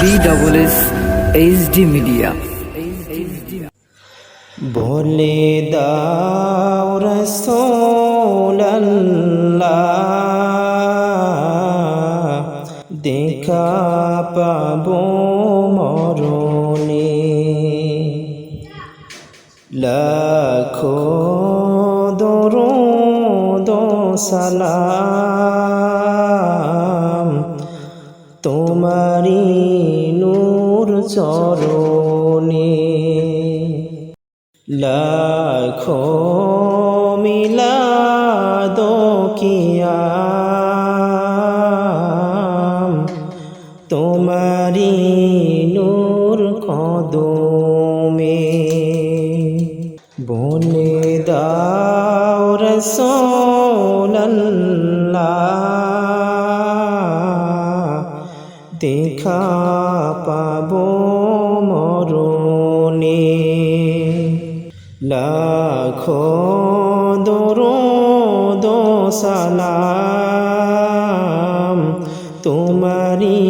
B double S H D media বলে দাও রসোল্লাহ দেখা পাবো মরণে। লাখো দরুদ সালাম, তোমারি চরণে। লাখো মিলাদ কিয়াম তোমারি নূর কদমে। বলে দাও রসোল্লাহ দেখা পাবো মরণে। লাখো দরুদ সালাম তোমারি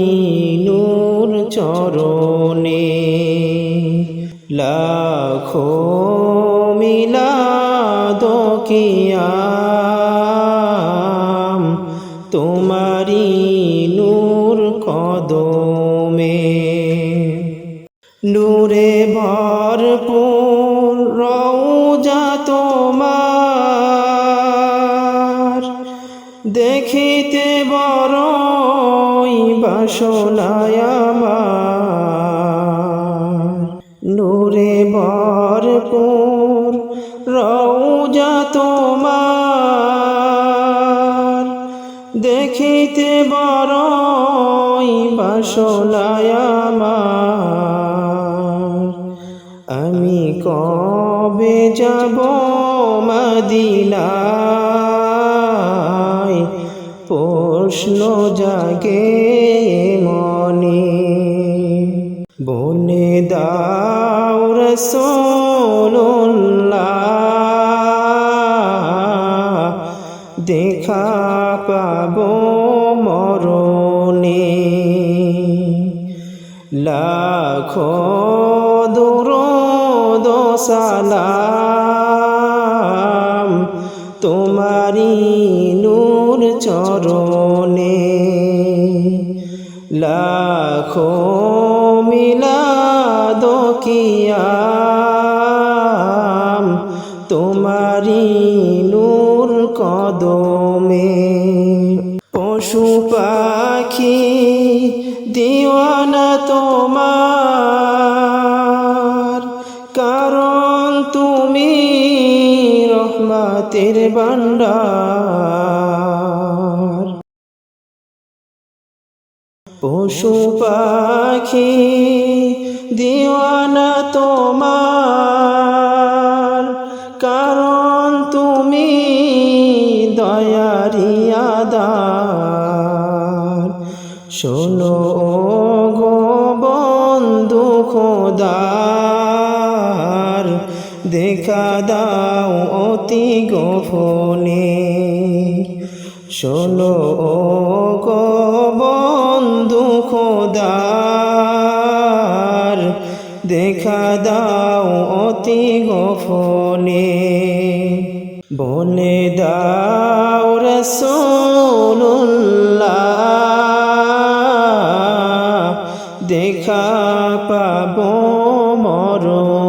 নূর চরণে। লাখো মিলাদ কিয়াম তোমারি ভরপুর রৌজা তোমার। দেখিতে বড়ই বাসনায় আমার। নূরে ভরপুর রৌজা তোমার। দেখিতে বড়ই বাসনায় কবে যাব মদিনায়? প্রশ্ন জাগে মনে। বনে দাও রসোল্লাহ দেখা পাব মরণে। লাখো সালাম তোমারি নূর চরণে লাখো মিলাদ কিয়াম তোমারি নূর কদমে। পশু পাখি দিওয়ানা তোমার রহমাতের বান্ডার পশু পাখি দিওয়ানা তোমার কারণ তুমি দয়ারিয়াদার শোনো গো বন্ধু খোদার দেখা দাও অতি গোপনে। শোনো গো বন্ধু খোদার, দেখা দাও অতি গোপনে। বলে দাও রসোল্লাহ দেখা পাবো মরণে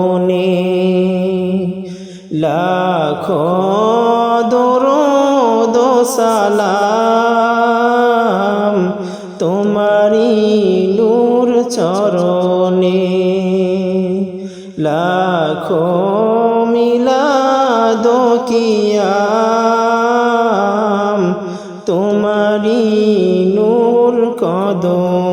লাখো দরুদ সালাম তোমারি নূর চরণে। লাখো মিলাদ কিয়াম তোমারি নূর কদম।